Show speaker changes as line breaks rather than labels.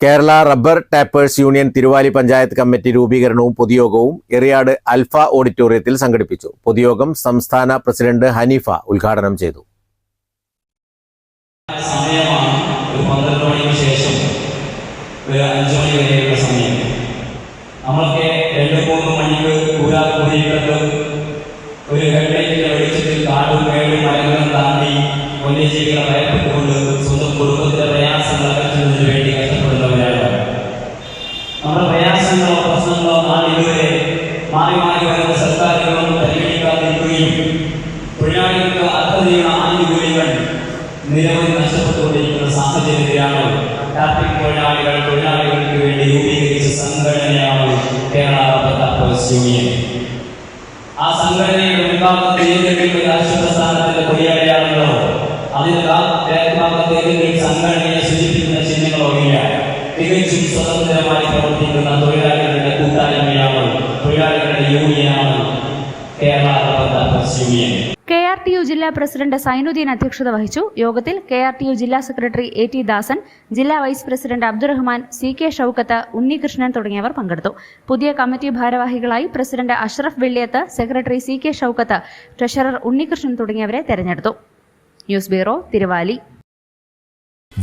Kerala rubber tappers union Thiruvali panchayat committee രൂപീകരണവും പൊതുയോഗവും എറിയാട് അൽഫ ഓഡിറ്റോറിയത്തിൽ സംഘടിപ്പിച്ചു. പൊതുയോഗം സംസ്ഥാന പ്രസിഡന്റ് ഹനീഫ ഉദ്ഘാടനം ചെയ്തു.
മണിക്ക് ഒരു ഹെഡ്ലൈറ്റിന്റെ വെളിച്ചത്തിൽ കാടും മേടും മരങ്ങളും താണ്ടി വന്യജീവികളെ ഭയപ്പെട്ടുകൊണ്ട് നമ്മുടെ പ്രയാസങ്ങളോ പ്രശ്നങ്ങളോ നാളിതുവരെ മാറി മാറി വരുന്ന സർക്കാരുകളൊന്നും പരിഗണിക്കാതിരിക്കുകയും തൊഴിലാളികൾക്ക് അർഹതയുള്ള ആനുകൂല്യങ്ങൾ നിരവധി നഷ്ടപ്പെട്ടുകൊണ്ടിരിക്കുന്ന സാഹചര്യത്തിലാണ് ട്രാഫിക് തൊഴിലാളികൾ തൊഴിലാളികൾക്ക് വേണ്ടി രൂപീകരിച്ച സംഘടനയാണ് കേരള റബ്ബർ യൂണിയൻ. ആ സംഘടനയുടെ മുൻഭാഗത്ത് ഏതെങ്കിലും രാഷ്ട്രീയ പ്രസ്ഥാനത്തിന്റെ കൊടിയടയാളങ്ങളോ അതിന്റെ ഭാഗത്ത് ഏതെങ്കിലും സംഘടനയെ സൂചിപ്പിക്കുന്ന ചിഹ്നങ്ങളോ ഇല്ല. തികച്ചും സ്വതന്ത്രമായി പ്രവർത്തിക്കുന്ന തൊഴിലാളികളുടെ കൂട്ടായ്മയാണ് തൊഴിലാളികളുടെ യൂണിയനാണ്
കെ ആർ ടി യു ജില്ലാ പ്രസിഡന്റ് സൈനുദ്ദീൻ അധ്യക്ഷത വഹിച്ചു. യോഗത്തിൽ കെ ആർ ടി യു ജില്ലാ സെക്രട്ടറി എ ടി ദാസൻ ജില്ലാ vice president Abdurahman C K Shoukath Unnikrishnan തുടങ്ങിയവർ പങ്കെടുത്തു. പുതിയ കമ്മിറ്റി ഭാരവാഹികളായി president Ashraf Velliyath secretary C K Shoukath treasurer Unnikrishnan തുടങ്ങിയവരെ തെരഞ്ഞെടുത്തു. News bureau Thiruvali.